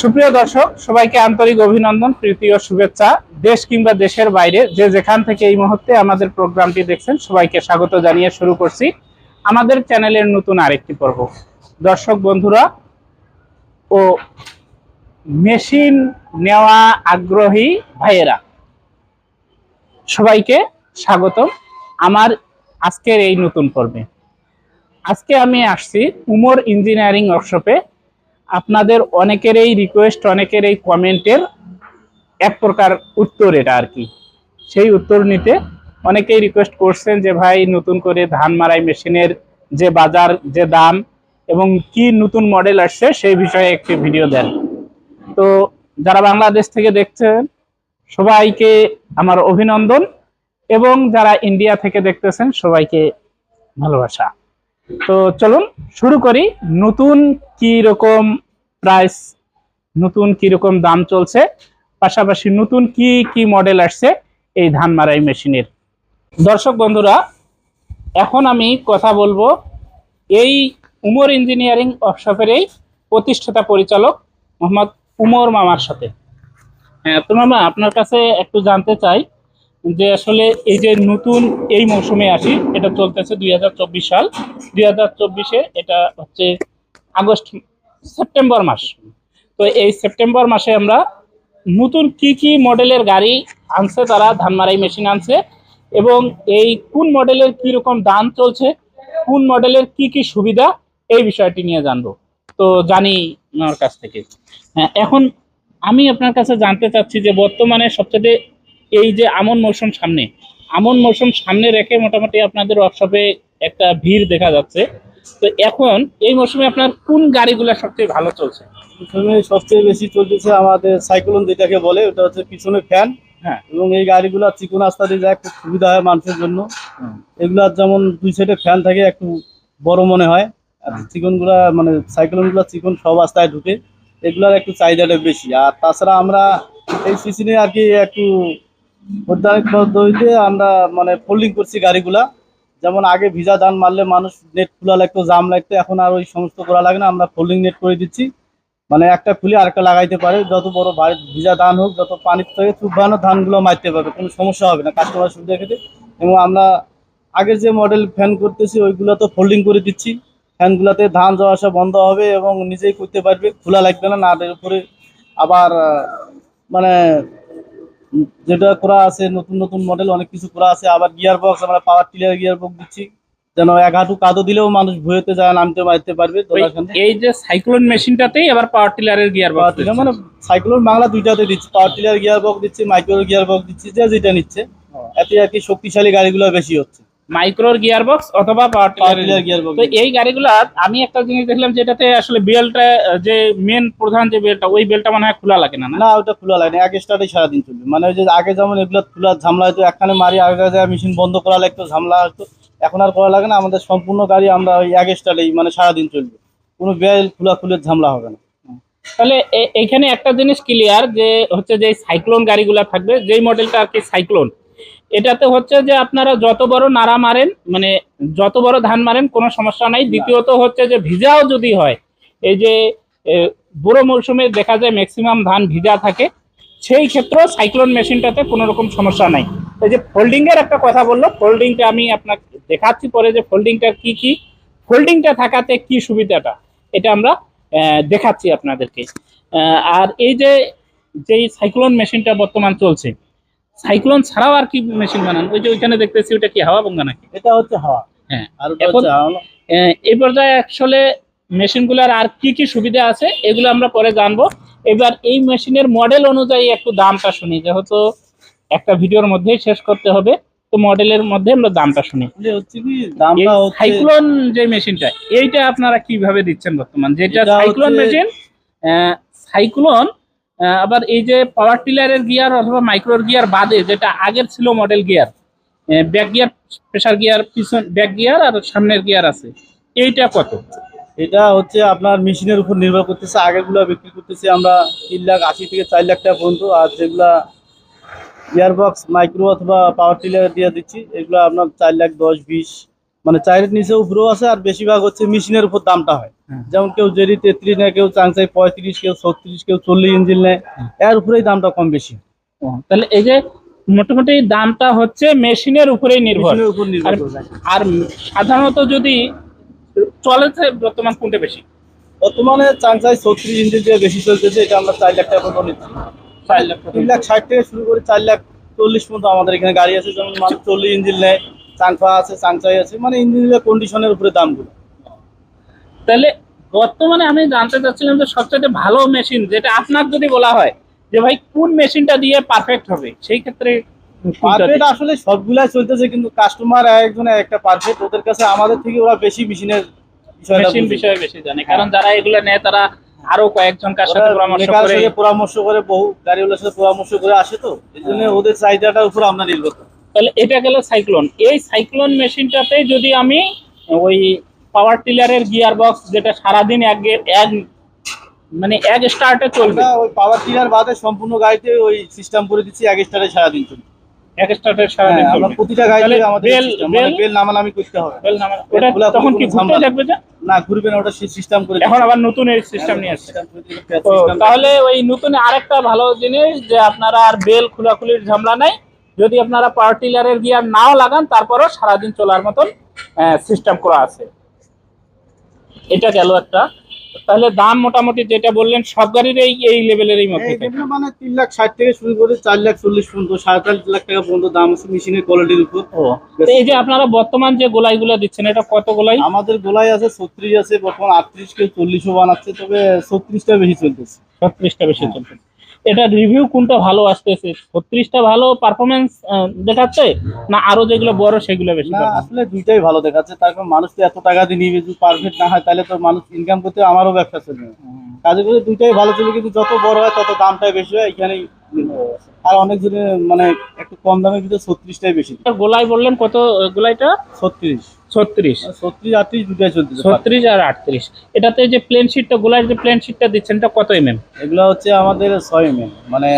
সুপ্রিয় দর্শক, সবাইকে আন্তরিক অভিনন্দন, প্রীতি ও শুভেচ্ছা। দেশ কিংবা দেশের বাইরে যে যেখান থেকে এই মুহূর্তে আমাদের প্রোগ্রামটি দেখছেন, সবাইকে স্বাগত জানিয়ে শুরু করছি আমাদের চ্যানেলের নতুন আরেকটি পর্ব। দর্শক বন্ধুরা, ও মেশিন নেওয়া আগ্রহী ভাইয়েরা, সবাইকে স্বাগত আমার আজকের এই নতুন পর্বে। আজকে আমি আসছি উমর ইঞ্জিনিয়ারিং ওয়ার্কশপে। আপনাদের অনেকের এই রিকোয়েস্ট অনেকের এই কমেন্টের এক প্রকার উত্তর এটা আর কি। সেই উত্তর নিতে অনেকেই রিকোয়েস্ট করছেন যে, ভাই, নতুন করে ধান মারাই মেশিনের যে বাজার, যে দাম এবং কি নতুন মডেল আসছে সেই বিষয়ে একটি ভিডিও দেন। তো যারা বাংলাদেশ থেকে দেখছেন, সবাইকে আমার অভিনন্দন এবং যারা ইন্ডিয়া থেকে দেখতেছেন, সবাইকে ভালোবাসা। তো চলুন, শুরু করি। নতুন কি রকম প্রাইস নতুন কি রকম দাম চলছে, পাশাপাশি নতুন কি কি মডেল আসছে এই ধান মারাই মেশিনের দর্শক বন্ধুরা, এখন আমি কথা বলব এই উমর ইঞ্জিনিয়ারিং ওয়ার্কশপের এই প্রতিষ্ঠাতা পরিচালক মোহাম্মদ উমর মামার সাথে। হ্যাঁ তো মামা, আপনার কাছে একটু জানতে চাই যে আসলে এই যে নতুন এই মৌসুমে আসি, এটা চলতেছে দুই হাজার চব্বিশ সাল। দুই হাজার চব্বিশে এটা হচ্ছে আগস্ট, সেপ্টেম্বর মাস। তো এই সেপ্টেম্বর মাসে আমরা নতুন কি কি মডেলের গাড়ি আনছে, তারা ধান মারাই মেশিন আনছে, এবং এই কোন মডেলের কি রকম দাম চলছে, কোন মডেলের কি কি সুবিধা, এই বিষয়টি নিয়ে জানব। তো জানি আমার কাছ থেকে। হ্যাঁ এখন আমি আপনার কাছে জানতে চাচ্ছি যে বর্তমানে সবচেয়ে এই যে আমন মৌসুম সামনে আমন মৌসুম সামনে রেখে মোটামুটি আপনাদের ওয়ার্কশপে একটা ভিড় দেখা যাচ্ছে। তো এখন এই মৌসুমে আপনার কোন গাড়িগুলো সবচেয়ে ভালো চলছে? প্রথমে সবচেয়ে বেশি চলতেছে আমাদের সাইক্লোন যেটাকে বলে ওটা হচ্ছে পিছনে ফ্যান হ্যাঁ। এবং এই গাড়িগুলো চিকন রাস্তা দিয়ে যায় খুব সুবিধা হয় মানুষের জন্য। এগুলার যেমন দুই সাইডে ফ্যান থাকে একটু বড় মনে হয়। আর। চিকনগুলা মানে সাইক্লোনগুলো চিকন সব রাস্তায় ঢুকে এগুলার একটু চাহিদাটা বেশি। আর তাছাড়া আমরা এই সিজনে আর কি একটু আমরা মানে ফোল্ডিং করছি গাড়িগুলা। যেমন আগে ভিজা ধান মারলে মানুষ নেট খোলা লাগতো, জাম লাগতো, এখন আর ওই সমস্ত করা লাগে না, আমরা ফোল্ডিং নেট করে দিচ্ছি। মানে একটা খুলে আরেকটা লাগাইতে পারে, যত বড় ভিজা ধান হোক, যত পানির থেকে চুবানো ধানগুলো মারতে পারবে, কোনো সমস্যা হবে না কাস্টমার সুবিধা ক্ষেত্রে এবং আমরা আগের যে মডেল ফ্যান করতেছি, ওইগুলো তো ফোল্ডিং করে দিচ্ছি। ফ্যানগুলোতে ধান যাওয়া আসা বন্ধ হবে এবং নিজেই করতে পারবে, খোলা লাগবে না নাটের উপরে আবার মানে যেটা করা আছে নতুন নতুন মডেল অনেক কিছু করা আছে। আবার গিয়ার বক্স আমরা পাওয়ার টিলার গিয়ার বক্স দিচ্ছি। যেন এক হাঁটু কাদো দিলেও মানুষ ভুয়েতে যায় নামতে মারতে পারবে এই যে সাইক্লোন মেশিনটাতেই আবার পাওয়ার টিলারের গিয়ার বক্স মানে সাইক্লোন বাংলা দুইটাতে দিচ্ছি। পাওয়ার টিলার গিয়ার বক্স দিচ্ছি মাইক্রো গিয়ার বক্স দিচ্ছি যে যেটা নিচ্ছে। এতে আর কি শক্তিশালী গাড়িগুলো বেশি হচ্ছে। মাইক্রোর গিয়ার বক্স অথবা তো এই গাড়িগুলা আমি একটা জিনিস দেখলাম যেটাতে আসলে বেলটা যে মেন প্রধান যে বেলটা ওই বেলটা মনে খোলা লাগে না না? ওটা খোলা লাগে না। এক স্টার্টে সারাদিন চলবে। মানে ওই যে আগে যেমন এগুলো খোলা ঝামলা হতো একখানে মারি আগে জায়গায় মেশিন বন্ধ করা লাগতো ঝামলা হতো এখন আর করা লাগে না। আমাদের সম্পূর্ণ গাড়ি আমরা ওই এক স্টার্টেই মানে সারাদিন চলবে। কোনো বেল খোলা খুলে ঝামলা হবে না। তাহলে এ- এইখানে একটা জিনিস ক্লিয়ার যে হচ্ছে যে সাইক্লোন গাড়িগুলো থাকবে যেই মডেলটা আর কি সাইক্লোন এটাতে হচ্ছে যে আপনারা যত বড় নাড়া মারেন মানে যত বড় ধান মারেন কোনো সমস্যা নাই। দ্বিতীয়ত হচ্ছে যে ভিজাও যদি হয় এই যে বুড়ো মৌসুমে দেখা যায় ম্যাক্সিমাম ধান ভিজা থাকে সেই ক্ষেত্রেও সাইক্লোন মেশিনটাতে কোনো রকম সমস্যা নাই। এই যে ফোল্ডিং এর একটা কথা বলল ফোল্ডিংটা আমি আপনাকে দেখাচ্ছি পরে যে ফোল্ডিংটা কি কি ফোল্ডিংটা থাকাতে কি সুবিধাটা এটা আমরা দেখাচ্ছি আপনাদেরকে। আর এই যে যেই সাইক্লোন মেশিনটা বর্তমান চলছে সাইক্লোন ছাড়াও আর কি মেশিন বানান? ওই যে ওইখানে দেখতেছি ওটা কি হাওয়া বঙ্গা নাকি? এটা হচ্ছে হাওয়া। হ্যাঁ। আর এখন- এই পর্যায়ে আসলে মেশিনগুলোর আর কি কি সুবিধা আছে এগুলো আমরা পরে জানব। এবার এই মেশিনের মডেল অনুযায়ী একটু দামটা শুনি যেহেতু একটা ভিডিওর মধ্যেই শেষ করতে হবে তো মডেলের মধ্যে আমরা দামটা শুনি। সাইক্লোন যে মেশিনটা এইটা আপনারা কীভাবে দিচ্ছেন বর্তমান? যেটা সাইক্লোন মেশিন সাইক্লোন আবার এই যে পাওয়ার টিলারের গিয়ার অথবা মাইক্রোর গিয়ার বাদে, যেটা আগের ছিল model gear back gear pressure gear পিছন ব্যাক গিয়ার আর সামনের গিয়ার আছে, এইটা কত? এটা হচ্ছে আপনার মেশিনের উপর নির্ভর করতেছে, আগেরগুলো বিক্রি করতেছি আমরা তিন লাখ আশি থেকে চার লাখ টাকা পর্যন্ত, আর যেগুলা গিয়ারবক্স মাইক্রো অথবা পাওয়ার টিলার দিয়ে দিচ্ছি, এগুলো আপনার চার লাখ দশ, বিশ মানে চায়ের নিচে উপরেও আছে আর বেশিরভাগ হচ্ছে মেশিনের উপর দামটা হয়। হ্যাঁ। যেমন কেউ জেরি তেত্রিশ নেয় কেউ চাংচাই পঁয়ত্রিশ কেউ ছত্রিশ কেউ চল্লিশ ইঞ্জিন নেয়। এর উপরেই দামটা কম বেশি। তাহলে এই যে মোটামুটি দামটা হচ্ছে মেশিনের উপরেই নির্ভর। আর- সাধারণত যদি চলেছে বর্তমান কোনটা বেশি? বর্তমানে চাংচাই ছত্রিশ ইঞ্জিন দিয়ে বেশি চলতেছে এটা আমরা চার লাখ টাকা পর্যন্ত নিচ্ছি। চার লাখ তিন লাখ ষাট থেকে শুরু করে চার লাখ চল্লিশ পর্যন্ত আমাদের এখানে গাড়ি আছে যেমন মানুষ চল্লিশ ইঞ্জিন নেয়। চাংফা আছে চাংচাই আছে মানে ইঞ্জিনের কন্ডিশনের উপরে দামগুলো। তাহলে বর্তমানে আমি জানতে চাচ্ছিলাম যে সবচেয়ে ভালো মেশিন যেটা আপনার যদি বলা হয় যে ভাই কোন মেশিনটা দিয়ে পারফেক্ট হবে সেই ক্ষেত্রে পারফেক্ট আসলে সবগুলাই চলতেছে কিন্তু কাস্টমার একজনে একটা পারফেক্ট ওদের কাছে আমাদের থেকে ওরা বেশি মেশিনের মেশিন বিষয়ে বেশি জানে কারণ যারা এগুলো নেয় তারা আরও কয়েকজন কার সাথে পরামর্শ করে পরামর্শ করে বহু গাড়িওয়ালার সাথে পরামর্শ করে আসে তো এই জন্য ওদের চাহিদাটার উপর আমরা নির্ভর করি। তাহলে এটা গেল সাইক্লোন। এই সাইক্লোন মেশিনটাতে যদি আমি ওই পাওয়ার টিলারের গিয়ার বক্স যেটা সারাদিন এক এক মানে এক স্টার্টে চলবে। ওই পাওয়ার টিলার বাদে সম্পূর্ণ গাড়িতে ওই সিস্টেম করে দিচ্ছি এক স্টারে সারাদিন চলবে। এক স্টার্টে সারাদিন হ্যাঁ, আমরা চলবে প্রতিটা গাড়িতে আমাদের বেল- বেল- নামানামি করতে হবে। বেল নামা- ওটা তখন কি ঘুরতে থাকবে যে? না ঘুরবে না ওটা সিস্টেম করে এখন আবার নতুন এই সিস্টেম নিয়ে আসছে। তাহলে ওই নতুন আরেকটা ভালো জিনিস যে আপনারা আর বেল খোলাখুলির ঝামেলা নাই। যদি আপনারা পাওয়ার টিলারের গিয়ার নাও লাগান তারপরও সারাদিন চলার মতন সিস্টেম করা আছে। এটা গেল একটা। তাহলে দাম মোটামুটি যেটা বললেন সব গাড়ির এই এই লেভেলেরই মধ্যে থাকে। মানে তিন লাখ ষাট থেকে শুরু করে চার লাখ চল্লিশ পর্যন্ত সাড়ে লাখ টাকা পর্যন্ত দাম আছে মেশিনের কোয়ালিটির উপর। তো এই যে আপনারা বর্তমান যে গোলাইগুলো দিচ্ছেন এটা কত গোলাই? আমাদের গোলাই আছে ছত্রিশ আছে বর্তমান আটত্রিশ কেউ চল্লিশও বানাচ্ছে তবে ছত্রিশটা বেশি চলতেছে। ছত্রিশটা বেশি চলছে এটা রিভিউ কোনটা ভালো আসতেছে? ছত্রিশটা ভালো পারফরমেন্স দেখাচ্ছে? না আরও যেগুলো বড় সেগুলো বেশি আসলে দুইটাই ভালো দেখাচ্ছে। তারপর মানুষ তো এত টাকা দিয়ে নিবে যদি পারফেক্ট না হয় তাহলে তো মানুষ ইনকাম করতে আমারও ব্যবসা চলবে। কাজে করে দুইটাই ভালো চলবে কিন্তু যত বড় হয় তত দামটাই বেশি হয় এখানেই আর অনেক জনে মানে একটু কম দামের ভিতরে ছত্রিশটাই বেশি। গোলাই বললেন কত গোলাইটা? ছত্রিশ। ছত্রিশ। ছত্রিশ আটত্রিশ দুটাই চলতেছে। ছত্রিশ আর আটত্রিশ। এটাতে যে প্লেন শিটটা গোলার যে প্লেন শিটটা দিচ্ছেন এটা কত এম এম এগুলো হচ্ছে আমাদের ছয় এম মানে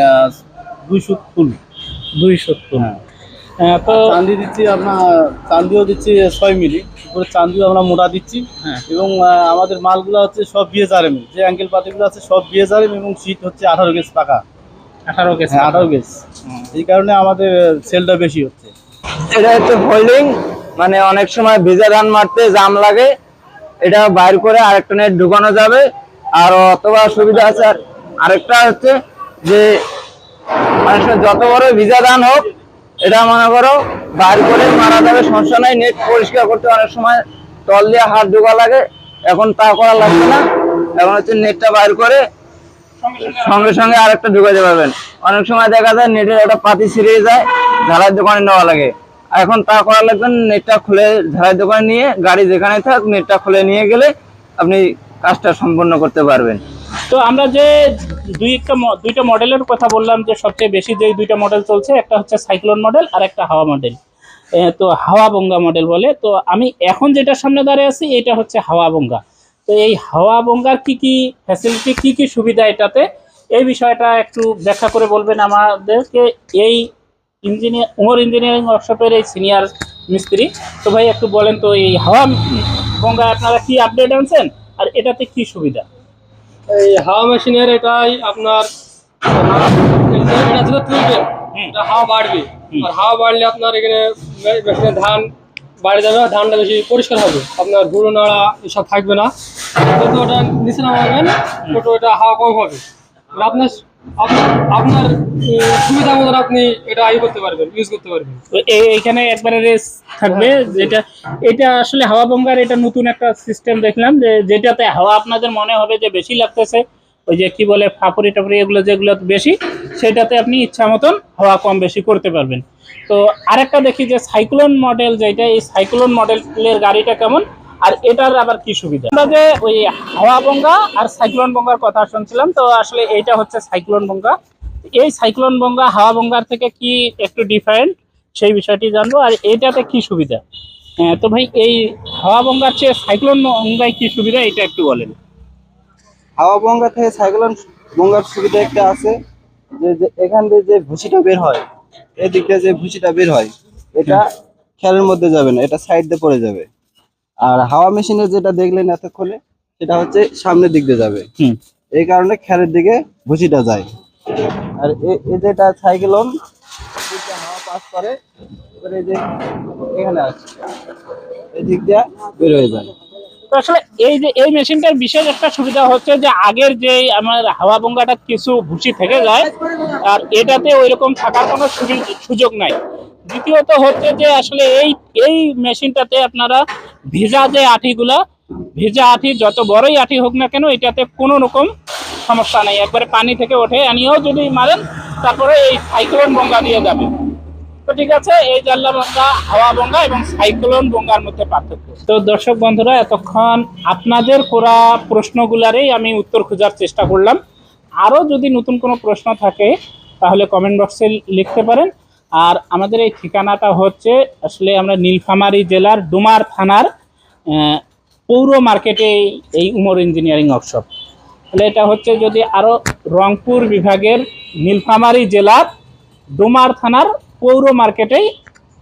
ফুল। দুই সত্তর হ্যাঁ। তো চান্দি দিচ্ছি আপনার চান্দিও দিচ্ছি ছয় মিলি। উপরে আমরা মোটা দিচ্ছি। হ্যাঁ। এবং আমাদের মালগুলো হচ্ছে সব বিএসআরএম যে অ্যাঙ্গেল পাতিগুলো আছে সব বিএসআরএম এবং সিট হচ্ছে আঠারো গেজ পাকা। আঠারো কেজি হ্যাঁ আঠারো গেজ এই কারণে আমাদের সেলটা বেশি হচ্ছে। এটা হচ্ছে ফোল্ডিং মানে অনেক সময় ভিজা ধান মারতে জাম লাগে, এটা বাইর করে আরেকটা নেট ঢুকানো যাবে। আর অথবা সুবিধা আছে, আর আরেকটা হচ্ছে যে সময় যত বড় ভিজা ধান হোক, এটা মনে করো বাইর করে মারা যাবে, সমস্যা নাই নেট পরিষ্কার করতে অনেক সময় তল দিয়ে হাত ঢোকা লাগে, এখন তা করা লাগবে না। এখন হচ্ছে নেটটা বাইর করে সঙ্গে সঙ্গে আরেকটা ঢুকাতে পারবেন। অনেক সময় দেখা যায় নেটের একটা পাতি ছিঁড়ে যায় ঝাড়াই দোকানে নেওয়া লাগে। এখন তা করা লাগবে নেটটা খুলে ঝাড়াই দোকানে নিয়ে, গাড়ি যেখানে থাক, নেটটা খুলে নিয়ে গেলে আপনি কাজটা সম্পন্ন করতে পারবেন। তো আমরা যে দুই একটা দুইটা মডেলের কথা বললাম, যে সবচেয়ে বেশি যে দুইটা মডেল চলছে, একটা হচ্ছে সাইক্লোন মডেল আর একটা হাওয়া মডেল। তো হাওয়া বঙ্গা মডেল বলে, তো আমি এখন যেটার সামনে দাঁড়িয়ে আছি, এটা হচ্ছে হাওয়া বঙ্গা। তো এই হাওয়া বঙ্গার কি কি ফ্যাসিলিটি কি কি সুবিধা এটাতে? এই বিষয়টা একটু ব্যাখ্যা করে বলবেন আমাদেরকে। এই ইঞ্জিনিয়ার উমর ইঞ্জিনিয়ারিং ওয়ার্কশপের এই সিনিয়র মিস্ত্রি। তো ভাই একটু বলেন তো এই হাওয়া বঙ্গা আপনারা কি আপডেট আনছেন? আর এটাতে কি সুবিধা? এই হাওয়া মেশিনের এটাই আপনার এটা যেটা হাওয়া বাড়বে। আর হাওয়া বাড়লে আপনার এখানে মেশিনে ধান বাড়ে যাবে ধানটা বেশি পরিষ্কার হবে। আপনার গুঁড়ো নাড়া এসব থাকবে না। যত ওটা নিচে নামাবেন ওটা হাওয়া কম হবে। আপনার আপনার সুবিধা মতন আপনি এটা ই করতে পারবেন ইউজ করতে পারবেন। এইখানে একবারে রেস থাকবে, যেটা, এটা আসলে হাওয়া বঙ্গার এটা নতুন একটা সিস্টেম দেখলাম, যে যেটাতে হাওয়া আপনাদের মনে হবে যে বেশি লাগতেছে, ওই যে কি বলে ফাপড়ি টাপড়ি এগুলো যেগুলো বেশি, সেটাতে আপনি ইচ্ছা মতন হাওয়া কম বেশি করতে পারবেন। তো আরেকটা দেখি যে সাইক্লোন মডেল যেটা, এই সাইক্লোন মডেলের গাড়িটা কেমন? আর এটার আবার কি সুবিধা? আমরা যে ওই হাওয়া বঙ্গা আর সাইক্লোন বঙ্গার কথা শুনছিলাম তো আসলে এইটা হচ্ছে সাইক্লোন বঙ্গা। এই সাইক্লোন বঙ্গা হাওয়া বঙ্গার থেকে কি একটু ডিফারেন্ট সেই বিষয়টি জানব। আর এটাতে কি সুবিধা? হ্যাঁ, তো ভাই এই হাওয়া বঙ্গার চেয়ে সাইক্লোন বঙ্গায় কি সুবিধা? এটা একটু বলেন। হাওয়া বঙ্গা থেকে সাইক্লোন বঙ্গার সুবিধা একটা আছে যে যে এখান দিয়ে যে ভুসিটা বের হয় এদিক দিয়ে যে ভুসিটা বের হয় এটা খেয়ালের মধ্যে যাবে না এটা সাইড দিয়ে পড়ে যাবে। আর হাওয়া মেশিনে যেটা দেখলেন এতক্ষণে সেটা হচ্ছে সামনের দিক দিয়ে যাবে। এই কারণে খেরের দিকে ভুসিটা যায়। আর এই যেটা সাইকেলন হাওয়া পাস করে এই যে এখানে আসছে এই দিক দিয়ে বের হয়ে যায়। তো আসলে এই যে এই মেশিনটার বিশেষ একটা সুবিধা হচ্ছে যে আগের যে আমার হাওয়া বঙ্গাটা কিছু ভুসি থেকে যায় আর এটাতে ওই রকম থাকার কোনো সুযোগ নাই। দ্বিতীয়ত হচ্ছে যে আসলে এই এই মেশিনটাতে আপনারা ভিজা যে আঠিগুলা, ভিজা আঠি যত বড়ই আঠি হোক না কেন, এটাতে কোনো রকম সমস্যা নেই। একবারে পানি থেকে ওঠে আনিয়েও যদি মারেন, তারপরে এই সাইক্লোন বঙ্গা দিয়ে যাবে। তো ঠিক আছে, এই জাল্লা বঙ্গা, হাওয়া বঙ্গা এবং সাইক্লোন বঙ্গার মধ্যে পার্থক্য। তো দর্শক বন্ধুরা, এতক্ষণ আপনাদের করা প্রশ্নগুলারই আমি উত্তর খোঁজার চেষ্টা করলাম। আরও যদি নতুন কোনো প্রশ্ন থাকে, তাহলে কমেন্ট বক্সে লিখতে পারেন। আর আমাদের এই ঠিকানাটা হচ্ছে আসলে আমরা নীলফামারী জেলার ডুমার থানার পৌর মার্কেটে এই- উমর ইঞ্জিনিয়ারিং ওয়ার্কশপ। তাহলে এটা হচ্ছে যদি আরও রংপুর বিভাগের নীলফামারী জেলার ডোমার থানার পৌর মার্কেটেই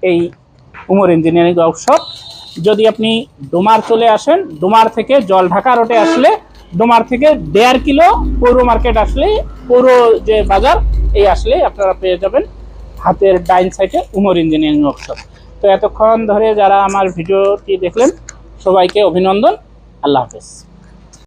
এই উমর ইঞ্জিনিয়ারিং ওয়ার্কশপ। যদি আপনি ডোমার চলে আসেন, ডোমার থেকে জলঢাকা রোডে আসলে ডোমার থেকে দেড় কিলো পৌর মার্কেট আসলে পৌর যে বাজার, এই আসলে আপনারা পেয়ে যাবেন। হাতের ডাইন সাইডে উমর ইঞ্জিনিয়ারিং ওয়ার্কশপ তো এতক্ষণ ধরে যারা আমার ভিডিওটি দেখলেন, সবাইকে অভিনন্দন। আল্লাহ হাফেজ।